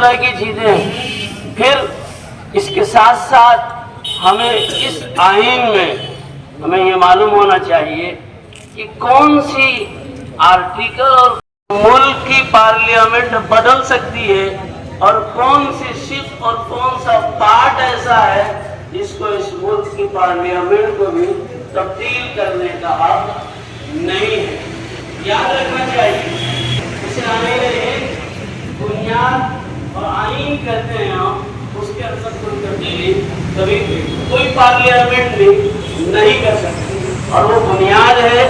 तरह की चीज़ें। फिर इसके साथ साथ हमें इस आइन में हमें ये मालूम होना चाहिए कि कौन सी आर्टिकल और मुल्क की पार्लियामेंट बदल सकती है और कौन सी सिर्फ़ और कौन सा पार्ट ऐसा है जिसको इस मुल्क की पार्लियामेंट को भी तब्दील करने का हक नहीं है। याद रखना चाहिए। इसे एक बुनियाद और आइन कहते हैं हम उसके अंदर कोई तब्दीली कभी कोई पार्लियामेंट भी नहीं कर सकती। और वो बुनियाद है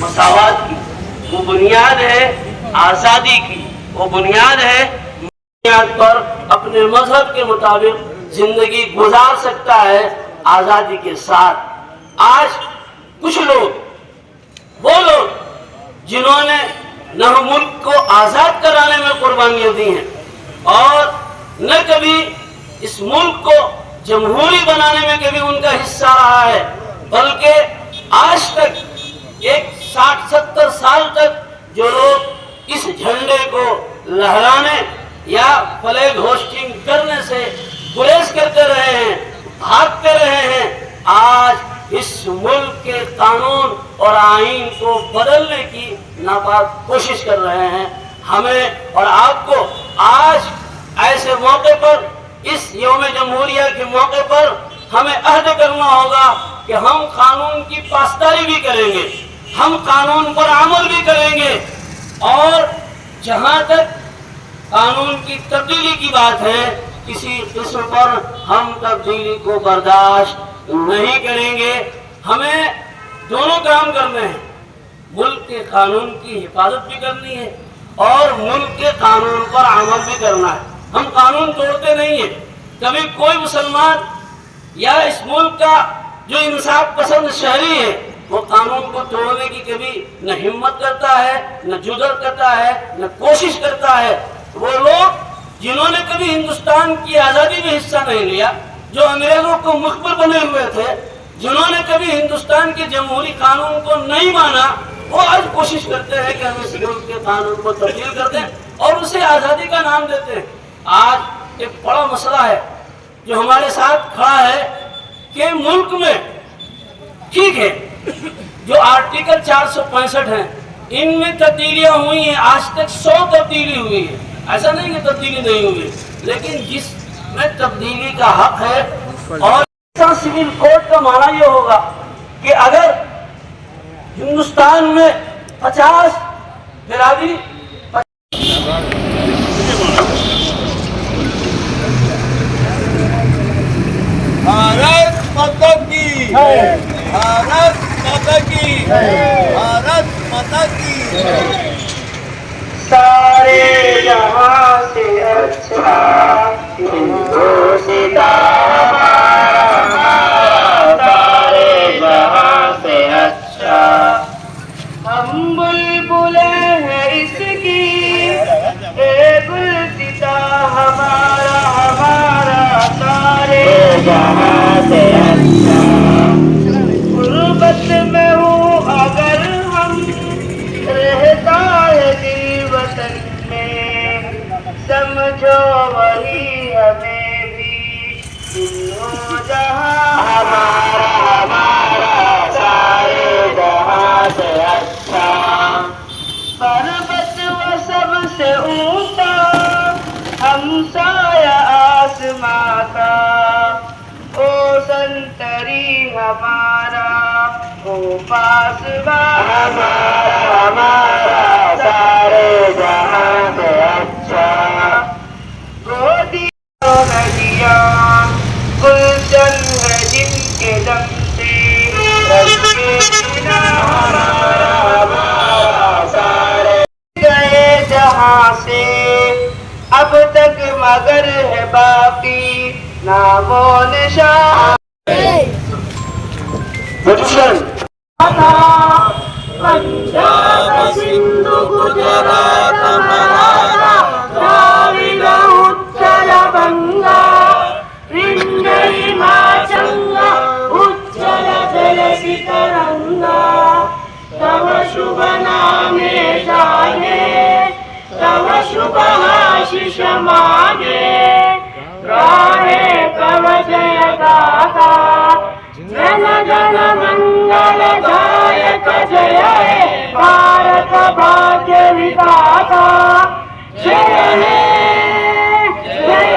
मसावत की, वो बुनियाद है आज़ादी की, वो बुनियाद है बुनियाद पर अपने मज़हब के मुताबिक ज़िंदगी गुजार सकता है आज़ादी के साथ। आज कुछ लोग, वो लोग जिन्होंने न मुल्क को आज़ाद कराने में कुर्बानियाँ दी हैं और न कभी इस मुल्क को जमहूरी बनाने में कभी उनका हिस्सा रहा है, बल्कि आज तक एक साठ सत्तर साल तक जो लोग इस झंडे को लहराने या फ्लैग होस्टिंग करने से गुरेज करते रहे हैं, भागते रहे हैं, आज इस मुल्क के कानून और आइन को बदलने की नापाक कोशिश कर रहे हैं। हमें और आपको आज ऐसे मौके पर, इस योम जमहूरिया के मौके पर हमें अहद करना होगा कि हम कानून की पासदारी भी करेंगे, हम कानून पर अमल भी करेंगे। और जहाँ तक कानून की तब्दीली की बात है, किसी किस्म पर हम तब्दीली को बर्दाश्त नहीं करेंगे। हमें दोनों काम करने हैं। मुल्क के कानून की हिफाजत भी करनी है। और मुल्क के कानून पर अमल भी करना है। हम कानून तोड़ते नहीं है। कभी कोई मुसलमान या इस मुल्क का जो इंसाफ पसंद शहरी है, वो कानून को तोड़ने की कभी न हिम्मत करता है, न जुदर करता है, न कोशिश करता है। वो लोग जिन्होंने कभी हिंदुस्तान की आज़ादी में हिस्सा नहीं लिया, जो अंग्रेज़ों को मुखबिर बने हुए थे, जिन्होंने कभी हिंदुस्तान के जमहूरी कानून को नहीं माना वो आज कोशिश करते हैं कि हम इस मुल्क के कानून को तब्दील कर दें और उसे आज़ादी का नाम देते हैं। आज एक बड़ा मसला है जो हमारे साथ खड़ा है कि मुल्क में ठीक है, जो आर्टिकल चार है, इनमें तब्दीलियाँ हुई हैं, आज तक सौ तब्दीली हुई है। ऐसा नहीं कि तब्दीली नहीं हुई, लेकिन जिसमें तब्दीली का हक है, और सिविल कोड का माना यह होगा कि अगर हिंदुस्तान में पचास बिरादरी भारत माता की भारत माता की भारत माता की सारे जहाँ से अच्छा हिंदुस्ता बुलबुले हैं इसकी। गुलसिता, हमारा हमारा सारे से गुर्बत में हूँ अगर हम, रहता है दिल वतन में। समझो वही हमें भी। जहाँ हमारा पर्वत वो सबसे ऊँचा हम साया आसमां का ओ संतरी हमारा, ओ पासवा हमारा हमारा सारे जहाँ से अच्छा गोदी गुलशन है जिनके दम जहाँ से। अब तक मगर है बाकी नामो निशान पंजाब सिंधु गुजरात। मांगे कव जय जन मंगल गायक जय। भारत भाग्य जय हे, जय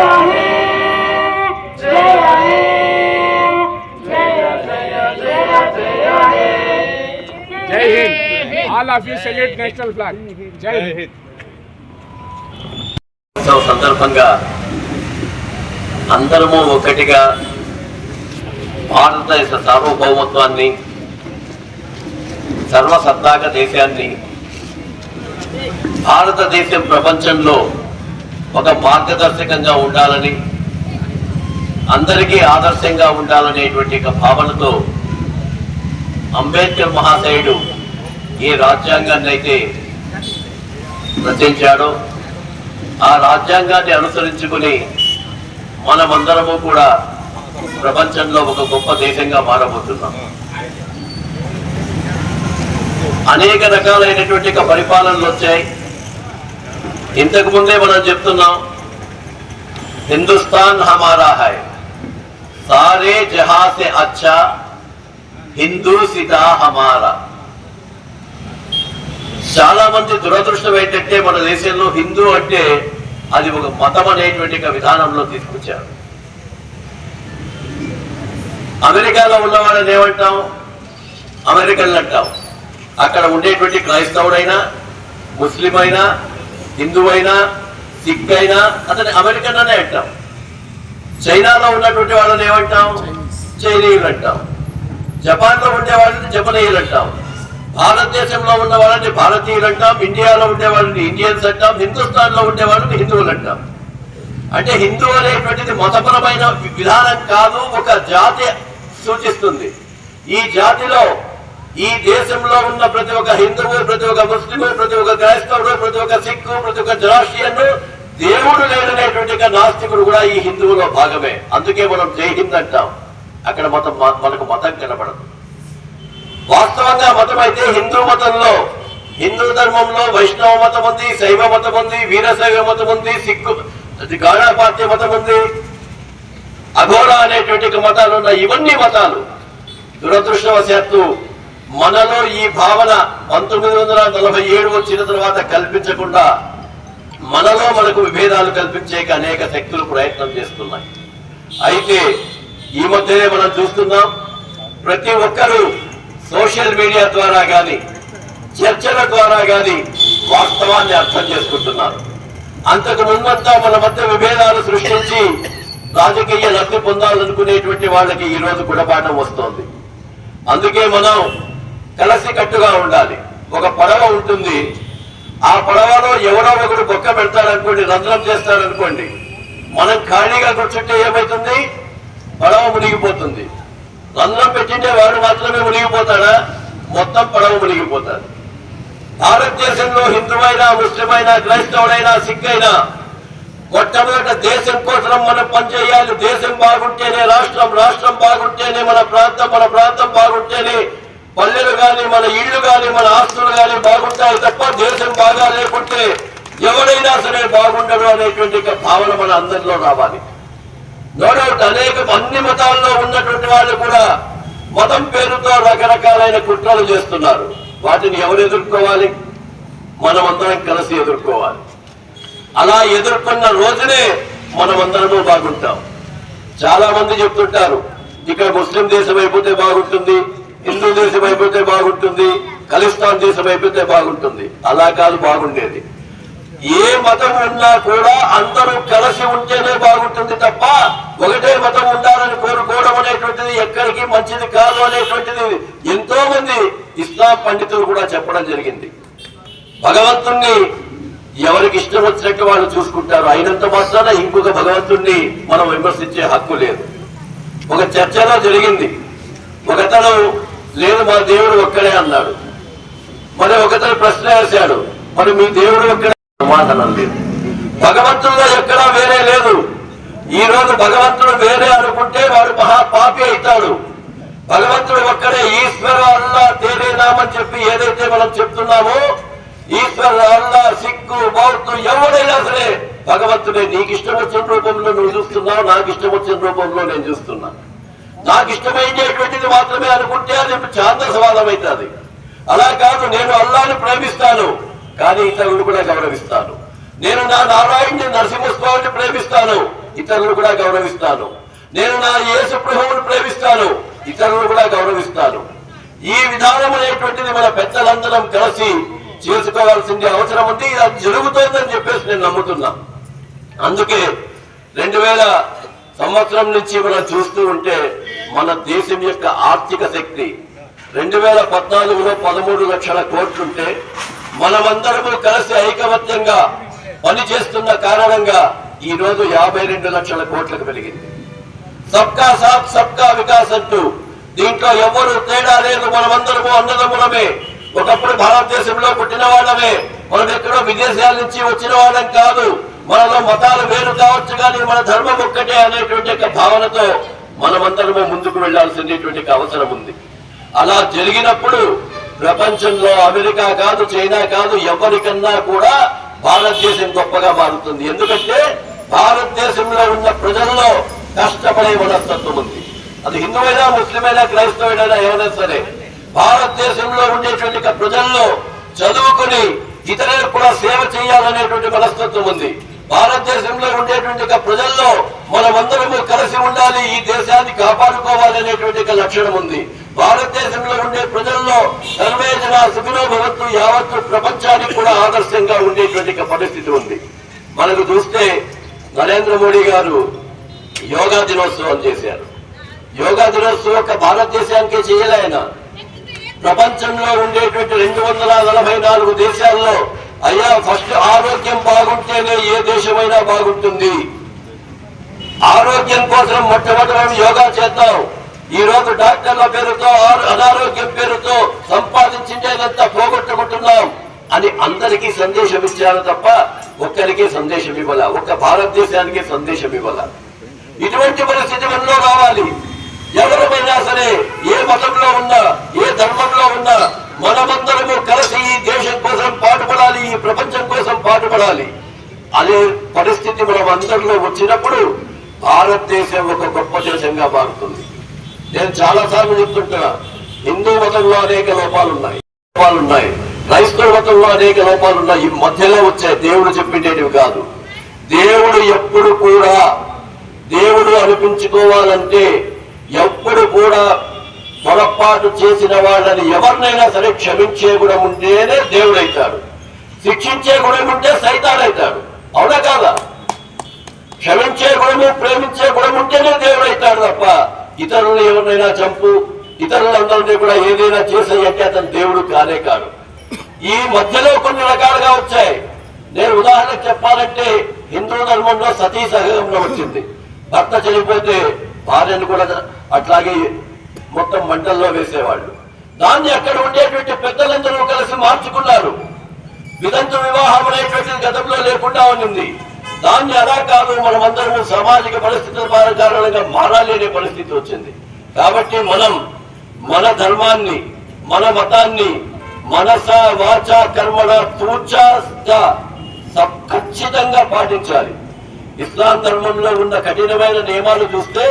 जय Hind. All of you celebrate national flag जय हिंद। ఉత్సవ సందర్భంగా అందరము ఒకటిగా భారతదేశ సార్వభౌమత్వాన్ని సర్వసత్తాక దేశాన్ని భారతదేశం ప్రపంచంలో ఒక మార్గదర్శకంగా ఉండాలని అందరికీ ఆదర్శంగా ఉండాలనేటువంటి ఒక భావనతో అంబేద్కర్ మహాశయుడు ఏ రాజ్యాంగాన్ని అయితే రచించాడో ఆ రాజ్యాంగాన్ని అనుసరించుకుని మనమందరము కూడా ప్రపంచంలో ఒక గొప్ప దేశంగా మారబోతున్నాం. అనేక రకాలైనటువంటి పరిపాలనలు వచ్చాయి. ఇంతకు ముందే మనం చెప్తున్నాం హిందుస్థాన్ హమారా హై సారే జహాసే అచ్చా హిందూ సితా హమారా. చాలా మంది దురదృష్టం ఏంటంటే మన దేశంలో హిందూ అంటే అది ఒక మతం అనేటువంటి విధానంలో తీసుకొచ్చారు. అమెరికాలో ఉన్న వాళ్ళని ఏమంటాం? అమెరికన్లు అంటాం. అక్కడ ఉండేటువంటి క్రైస్తవుడైనా ముస్లిం అయినా హిందూ అయినా సిక్ అయినా అతని అమెరికన్ అనే అంటాం. చైనాలో ఉన్నటువంటి వాళ్ళని ఏమంటాం? చైనీయులు అంటాం. జపాన్లో ఉండే వాళ్ళని జపనీయులు అంటాం. భారతదేశంలో ఉన్న వాళ్ళని భారతీయులు అంటాం ఇండియాలో ఉండే వాళ్ళని ఇండియన్స్ అంటాం హిందుస్థాన్లో ఉండే వాళ్ళని హిందువులు అంటాం. అంటే హిందూ అనేటువంటిది మతపరమైన విధానం కాదు ఒక జాతి సూచిస్తుంది. ఈ జాతిలో ఈ దేశంలో ఉన్న ప్రతి ఒక్క హిందువు ప్రతి ఒక్క ముస్లిము ప్రతి ఒక్క క్రైస్తవుడు ప్రతి ఒక్క సిక్కు ప్రతి ఒక్క జరాషియన్ దేవుడు లేడనేటువంటి నాస్తికుడు కూడా ఈ హిందువులో భాగమే. అందుకే మనం జై హింద్ అంటాం. అక్కడ మతం మనకు మతం కనపడదు వాస్తవంగా మతం అయితే హిందూ మతంలో హిందూ ధర్మంలో వైష్ణవ మతం ఉంది శైవ మతం ఉంది వీరశైవ మతం ఉంది సిక్కు గాఢాపాత్య మతం ఉంది అఘోర అనేటువంటి మతాలు ఉన్న ఇవన్నీ మతాలు. దురదృష్టవశాత్తు మనలో ఈ భావన పంతొమ్మిది వందల నలభై ఏడు వచ్చిన తర్వాత కల్పించకుండా మనలో మనకు విభేదాలు కల్పించేక అనేక శక్తులు ప్రయత్నం చేస్తున్నాయి. అయితే ఈ మధ్యనే మనం చూస్తున్నాం ప్రతి ఒక్కరూ సోషల్ మీడియా ద్వారా కానీ చర్చల ద్వారా కానీ వాస్తవాన్ని అర్థం చేసుకుంటున్నారు. అంతకు ముందంతా మన మధ్య విభేదాలు సృష్టించి రాజకీయ లబ్ధి పొందాలనుకునేటువంటి వాళ్ళకి ఈ రోజు గుణపాఠం వస్తోంది. అందుకే మనం కలిసి కట్టుగా ఉండాలి. ఒక పడవ ఉంటుంది. ఆ పడవలో ఎవరో ఒకడు బొక్క పెడతాడనుకోండి రంధ్రం చేస్తాడనుకోండి మనం ఖాళీగా కూర్చుంటే ఏమవుతుంది పడవ మునిగిపోతుంది. రంధ్రం పెట్టింటే వాడు మాత్రమే మునిగిపోతాడా? మొత్తం పడవ మునిగిపోతాడు భారతదేశంలో హిందువైనా ముస్లిమైనా క్రైస్తవుడైనా సిక్ అయినా మొట్టమొదట దేశం కోసం మనం పనిచేయాలి. దేశం బాగుంటేనే రాష్ట్రం రాష్ట్రం బాగుంటేనే మన ప్రాంతం మన ప్రాంతం బాగుంటేనే పల్లెలు కానీ మన ఇళ్ళు కానీ మన ఆస్తులు కానీ బాగుంటాయి తప్ప దేశం బాగా లేకుంటే ఎవడైనా సరే బాగుండడు అనేటువంటి భావన మన అందరిలో రావాలి. నోడౌట్ అనేక అన్ని మతాల్లో ఉన్నటువంటి వాళ్ళు కూడా మతం పేరుతో రకరకాలైన కుట్రలు చేస్తున్నారు. వాటిని ఎవరు ఎదుర్కోవాలి? మనమందరం కలిసి ఎదుర్కోవాలి. అలా ఎదుర్కొన్న రోజునే మనమందరము బాగుంటాం. చాలా మంది చెప్తుంటారు ఇక్కడ ముస్లిం దేశం అయిపోతే బాగుంటుంది హిందూ దేశం అయిపోతే బాగుంటుంది ఖలిస్తాన్ దేశం అయిపోతే బాగుంటుంది. అలా కాదు బాగుండేది. ఏ మతం అన్నా కూడా అందరూ కలిసి ఉంటేనే బాగుంటుంది తప్ప ఒకటే మతం ఉండాలని కోరుకోవడం అనేటువంటిది ఎక్కడికి మంచిది కాదు అనేటువంటిది ఎంతో మంది ఇస్లాం పండితులు కూడా చెప్పడం జరిగింది. భగవంతుణ్ణి ఎవరికి ఇష్టం వచ్చినట్టు వాళ్ళు చూసుకుంటారు. అయినంత మాత్రాన ఇంకొక భగవంతుణ్ణి మనం విమర్శించే హక్కు లేదు. ఒక చర్చలో జరిగింది. ఒకతను లేదు మా దేవుడు ఒక్కడే అన్నాడు. మరి ఒకతను ప్రశ్న వేశాడు. మరి మీ దేవుడు ఒక్కడే సమాధానం లేదు. భగవంతుల్లో ఎక్కడా వేరే లేదు. ఈ రోజు భగవంతుడు వేరే అనుకుంటే వాడు మహా పాపి అవుతాడు. భగవంతుడు ఒక్కడే ఈశ్వర అల్లా తేరేనామని చెప్పి ఏదైతే మనం చెప్తున్నామో ఈశ్వర అల్లా సిక్కు బౌద్ధు ఎవడైనా సరే భగవంతుడే నీకు ఇష్టం వచ్చిన రూపంలో నువ్వు చూస్తున్నావు నాకు ఇష్టం వచ్చిన రూపంలో నేను చూస్తున్నా. నాకు ఇష్టమైనటువంటిది మాత్రమే అనుకుంటే అది ఛాందసవాదం అవుతుంది. అలా కాదు నేను అల్లాని ప్రేమిస్తాను. కానీ ఇతరులు కూడా గౌరవిస్తాను. నేను నా నారాయణ్ణి నరసింహస్వామిని ప్రేమిస్తాను ఇతరులు కూడా గౌరవిస్తాను. నేను నా యేసు ప్రభువుని ప్రేమిస్తాను ఇతరులు కూడా గౌరవిస్తాను. ఈ విధానం అనేటువంటిది మన పెద్దలందరం కలిసి చేసుకోవాల్సింది అవసరం ఉంది ఇది జరుగుతోందని చెప్పేసి నేను నమ్ముతున్నా. అందుకే రెండు వేల సంవత్సరం నుంచి మనం చూస్తూ ఉంటే మన దేశం యొక్క ఆర్థిక శక్తి రెండు వేల పద్నాలుగులో పదమూడు లక్షల కోట్లుంటే మనమందరము కలిసి ఐకమత్యంగా పనిచేస్తున్న కారణంగా ఈ రోజు యాభై రెండు లక్షల కోట్లకు పెరిగింది. సబ్కా సాత్ సబ్కా వికాస్ అంటూ దీంట్లో ఎవరు తేడా లేదు మనమందరము అన్నదమ్ములమే. ఒకప్పుడు భారతదేశంలో పుట్టిన వాళ్ళమే. మనం ఎక్కడో విదేశాల నుంచి వచ్చిన వాళ్ళం కాదు. మనలో మతాలు వేరు కావచ్చు కానీ మన ధర్మం ఒక్కటే అనేటువంటి యొక్క భావనతో మనమందరము ముందుకు వెళ్ళాల్సినటువంటి అవసరం ఉంది. అలా జరిగినప్పుడు ప్రపంచంలో అమెరికా కాదు చైనా కాదు ఎవరికన్నా కూడా భారతదేశం గొప్పగా మారుతుంది. ఎందుకంటే భారతదేశంలో ఉన్న ప్రజల్లో కష్టపడే మనస్తత్వం ఉంది. అది హిందువైనా ముస్లిమైనా క్రైస్తవుడైనా ఎవరైనా సరే భారతదేశంలో ఉండేటువంటి ప్రజల్లో చదువుకుని ఇతరులకు కూడా సేవ చేయాలనేటువంటి మనస్తత్వం ఉంది. భారతదేశంలో ఉండేటువంటి ప్రజల్లో మనమందరము కలిసి ఉండాలి ఈ దేశాన్ని కాపాడుకోవాలనేటువంటి లక్షణం ఉంది. భారతదేశంలో ఉండే ప్రజల్లో సర్వే జన సుఖినో భవత్తు యావత్తు ప్రపంచానికి కూడా ఆదర్శంగా ఉండేటువంటి పరిస్థితి ఉంది. మనకు చూస్తే నరేంద్ర మోడీ గారు యోగా దినోత్సవం చేశారు. యోగా దినోత్సవం ఒక భారతదేశానికే చేయలేన ప్రపంచంలో ఉండేటువంటి రెండు వందల నలభై నాలుగు దేశాల్లో అయ్యా ఫస్ట్ ఆరోగ్యం బాగుంటేనే ఏ దేశమైనా బాగుంటుంది. ఆరోగ్యం కోసం మొట్టమొదటి మేము యోగా చేద్దాం. ఈ రోజు డాక్టర్ల పేరుతో అనారోగ్యం పేరుతో సంపాదించిందేదంతా పోగొట్టుకుంటున్నాం అని అందరికీ సందేశం ఇచ్చారు తప్ప ఒక్కరికి సందేశం ఇవ్వాల ఒక్క భారతదేశానికి సందేశం ఇవ్వాల. ఇటువంటి పరిస్థితి మనలో రావాలి. ఎవరమైనా సరే ఏ మతంలో ఉన్నా ఏ ధర్మంలో ఉన్నా మనమందరము కలిసి ఈ దేశం కోసం పాటుపడాలి ఈ ప్రపంచం కోసం పాటుపడాలి. అనే పరిస్థితి మనం అందరిలో వచ్చినప్పుడు భారతదేశం ఒక గొప్ప దేశంగా మారుతుంది. నేను చాలా సార్లు చెప్తుంటున్నా హిందూ మతంలో అనేక లోపాలు ఉన్నాయి లోపాలు ఉన్నాయి క్రైస్తవ మతంలో అనేక లోపాలు ఉన్నాయి ఈ మధ్యలో వచ్చే దేవుడు చెప్పేటేటివి కాదు. దేవుడు ఎప్పుడు కూడా దేవుడు అనిపించుకోవాలంటే ఎప్పుడు కూడా పొరపాటు చేసిన వాళ్ళని ఎవరినైనా సరే క్షమించే గుణం ఉంటేనే దేవుడైతాడు శిక్షించే గుణం ఉంటే సైతాడవుతాడు అవునా కాదా? క్షమించే గుణము ప్రేమించే గుణం ఉంటేనే దేవుడు అవుతాడు తప్ప ఇతరులు ఎవరినైనా చంపు ఇతరులందరినీ కూడా ఏదైనా చేసేయంటే అతను దేవుడు కానే కాడు. ఈ మధ్యలో కొన్ని రకాలుగా వచ్చాయి. నేను ఉదాహరణకు చెప్పాలంటే హిందూ ధర్మంలో సతీ సహగంలో వచ్చింది. భర్త చనిపోతే భార్యను కూడా అట్లాగే మొత్తం మంటల్లో వేసేవాళ్ళు. దాన్ని అక్కడ ఉండేటువంటి పెద్దలందరూ కలిసి మార్చుకున్నారు. విదంత వివాహం అనేటువంటిది గతంలో లేకుండా ఉండింది దాన్ని అలా కాదు మనమందరము సామాజిక పరిస్థితుల కారణంగా మారాలనే పరిస్థితి వచ్చింది. కాబట్టి మనం మన ధర్మాన్ని మన మతాన్ని మనస వాచ కర్మల తూచ ఖచ్చితంగా పాటించాలి. ఇస్లాం ధర్మంలో ఉన్న కఠినమైన నియమాలు చూస్తే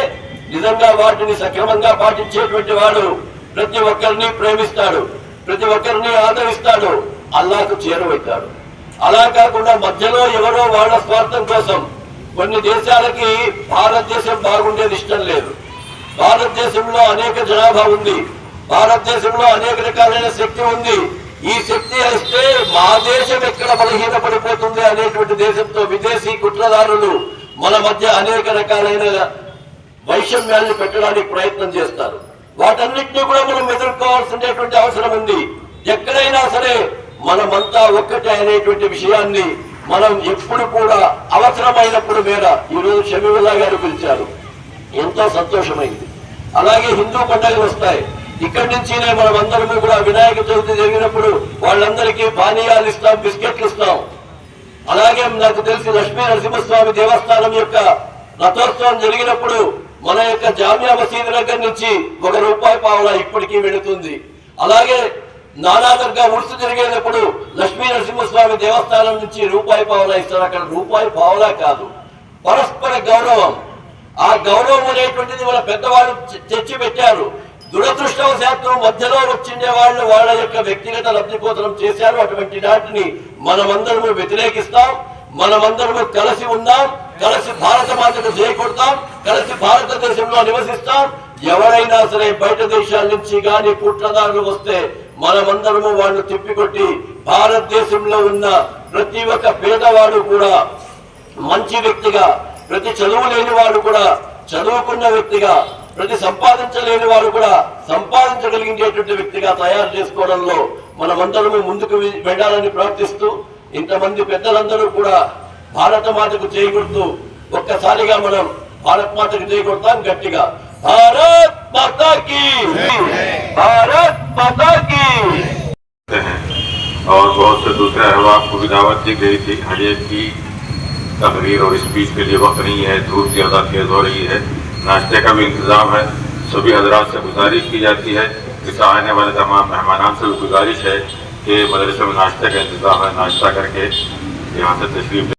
నిజంగా వాటిని సక్రమంగా పాటించేటువంటి వాడు ప్రతి ఒక్కరిని ప్రేమిస్తాడు ప్రతి ఒక్కరిని ఆదరిస్తాడు అల్లాకు చేరువైతాడు. అలా కాకుండా మధ్యలో ఎవరో వాళ్ళ స్వార్థం కోసం కొన్ని దేశాలకి భారతదేశం బాగుండేది ఇష్టం లేదు. భారతదేశంలో అనేక జనాభా ఉంది. భారతదేశంలో అనేక రకాలైన శక్తి ఉంది. ఈ శక్తి వస్తే మా దేశం ఎక్కడ బలహీనపడిపోతుంది అనేటువంటి దేశంతో విదేశీ కుట్రదారులు మన మధ్య అనేక రకాలైన వైషమ్యాన్ని పెట్టడానికి ప్రయత్నం చేస్తారు. వాటన్నిటిని కూడా మనం ఎదుర్కోవాల్సినటువంటి అవసరం ఉంది. ఎక్కడైనా సరే మనమంతా ఒక్కటే అనేటువంటి విషయాన్ని మనం ఎప్పుడు కూడా అవసరమైనప్పుడు మేర ఈరోజు షమీవుల్లా గారు పిలిచారు. ఎంతో సంతోషమైంది. అలాగే హిందూ పండుగలు వస్తాయి. ఇక్కడి నుంచినే మనం అందరము కూడా వినాయక చవితి జరిగినప్పుడు వాళ్ళందరికీ పానీయాలు ఇస్తాం బిస్కెట్లు ఇస్తాం. అలాగే నాకు తెలిసి లక్ష్మీ నరసింహస్వామి దేవస్థానం యొక్క రథోత్సవం జరిగినప్పుడు మన యొక్క జామియా మసీదు దగ్గర నుంచి ఒక రూపాయి పావులా ఇప్పటికీ వెళుతుంది. అలాగే నానాదర్గా ఉడుసు జరిగేటప్పుడు లక్ష్మీ నరసింహస్వామి దేవస్థానం నుంచి రూపాయి పావలా ఇస్తారు. అక్కడ రూపాయి పావలా కాదు. పరస్పర గౌరవం. ఆ గౌరవం అనేటువంటిది మన పెద్దవాళ్ళు తెచ్చి పెట్టారు. దురదృష్టవశాత్తు మధ్యలో వచ్చిండే వాళ్ళు వాళ్ళ యొక్క వ్యక్తిగత లబ్ధి కోసం చేశారు. అటువంటి వాటిని మనమందరము వ్యతిరేకిస్తాం. మనమందరము కలిసి ఉందాం. కలిసి భారత మాతను చేకూడతాం కలిసి భారతదేశంలో నివసిస్తాం. ఎవరైనా సరే బయట దేశాల నుంచి కానీ కుట్రదారులు వస్తే మనమందరము వాళ్ళు తిప్పికొట్టి భారతదేశంలో ఉన్న ప్రతి ఒక్క పేదవాడు కూడా మంచి వ్యక్తిగా ప్రతి చదువు లేని వాడు కూడా చదువుకున్న వ్యక్తిగా ప్రతి సంపాదించలేని వాడు కూడా సంపాదించగలిగేటువంటి వ్యక్తిగా తయారు చేసుకోవడంలో మనమందరము ముందుకు వెళ్ళాలని ప్రార్థిస్తూ ఇంతమంది పెద్దలందరూ కూడా భారత మాతకు చేయకూడదు ఒక్కసారిగా మనం భారత్ మాతకు చేయకూడతాం గట్టిగా. భారత్! माता की। भारत माता की। और बहुत से दूसरे अहबाब को भी दावत दी गई थी। हर एक की तकरीर और स्पीच के लिए वक्त नहीं है। धूप ज़्यादा तेज़ हो रही है। नाश्ते का भी इंतज़ाम है। सभी हजरात से गुजारिश की जाती है जिसका आने वाले तमाम मेहमान से भी गुजारिश है कि मदरसे में नाश्ते का इंतज़ाम है। नाश्ता करके यहाँ से तशरीफ़